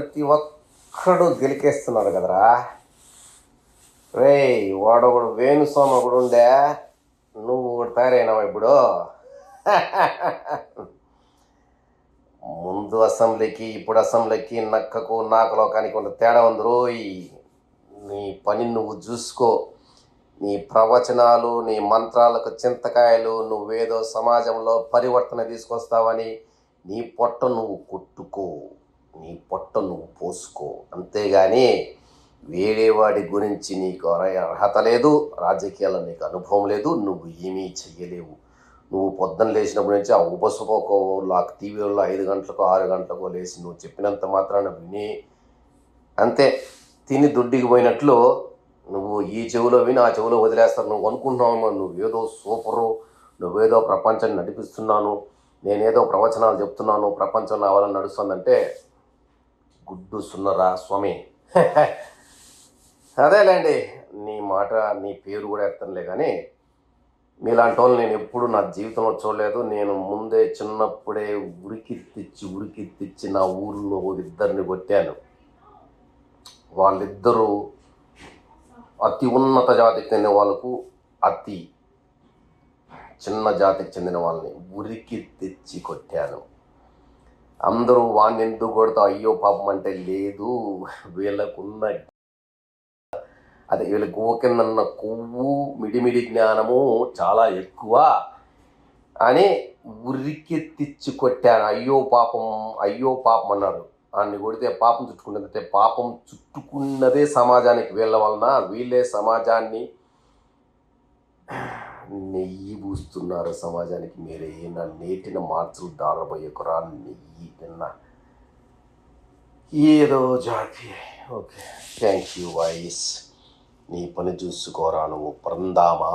ప్రతి ఒక్కడు గెలికేస్తున్నారు కదరా. రే వాడొకడు వేణుస్వామి ఒకడు ఉండే. నువ్వు ఒకటి తయారైనావా ఇప్పుడు? ముందు అసెంబ్లీకి ఇప్పుడు అసెంబ్లీకి నక్కకు నాకు లోకానికి ఉన్న తేడా ఉంది రోయ్. నీ పని నువ్వు చూసుకో. నీ ప్రవచనాలు నీ మంత్రాలకు చింతకాయలు నువ్వేదో సమాజంలో పరివర్తన తీసుకొస్తావని నీ పొట్ట నువ్వు మోసుకో. అంతేగాని వేరే వాడి గురించి నీకు అర- అర్హత లేదు రాజకీయాల్లో నీకు అనుభవం లేదు నువ్వు ఏమీ చెయ్యలేవు. నువ్వు పొద్దున్న లేచినప్పటి నుంచి ఆ ఉపసుపోకో లాక్ టీవీలో ఐదు గంటలకు ఆరు గంటలకు లేచి నువ్వు చెప్పినంత మాత్రాన విని అంతే. తిని దుడ్డికి పోయినట్లు నువ్వు ఈ చెవిలో విని ఆ చెవిలో వదిలేస్తారు. నువ్వు అనుకుంటున్నావు నువ్వేదో సూపరు నువ్వేదో ప్రపంచాన్ని నడిపిస్తున్నాను నేనేదో ప్రవచనాలు చెప్తున్నాను ప్రపంచం నా వల్ల నడుస్తుందంటే గుడ్డు సున్నరా స్వామి? అదేలేండి నీ మాట నీ పేరు కూడా ఎత్తనులే కానీ మీలాంటి వాళ్ళు నేను ఎప్పుడు నా జీవితంలో చూడలేదు. నేను ముందే చిన్నప్పుడే ఉరికి తెచ్చి ఉరికి తెచ్చి నా ఊరిలో ఇద్దరిని కొట్టాను. వాళ్ళిద్దరూ అతి ఉన్నత జాతికి చెందిన వాళ్ళకు అతి చిన్న జాతికి చెందిన వాళ్ళని ఉరికి తెచ్చి కొట్టాను. అందరూ వాడిని ఎందుకు కొడతా అయ్యో పాపం అంటే లేదు వీళ్ళకున్న అదే వీళ్ళ గువ్వ కిందన్న కొవ్వు మిడిమిడి జ్ఞానము చాలా ఎక్కువ అని ఉరికెత్తిచ్చి కొట్టాను అయ్యో పాపం అయ్యో పాపం అన్నారు. అన్ని కొడితే పాపం చుట్టుకుంటుందంటే పాపం చుట్టుకున్నదే సమాజానికి వీళ్ళ వలన వీళ్ళే సమాజాన్ని నెయ్యి పూస్తున్నారు సమాజానికి మీరే. నా నేటిన మార్చులు దారబోయకురా నెయ్యి నిన్న ఏదో జాతి ఓకే. థ్యాంక్ యూ వాయిస్ నీ పని చూసుకోరా నువ్వు పరందామా?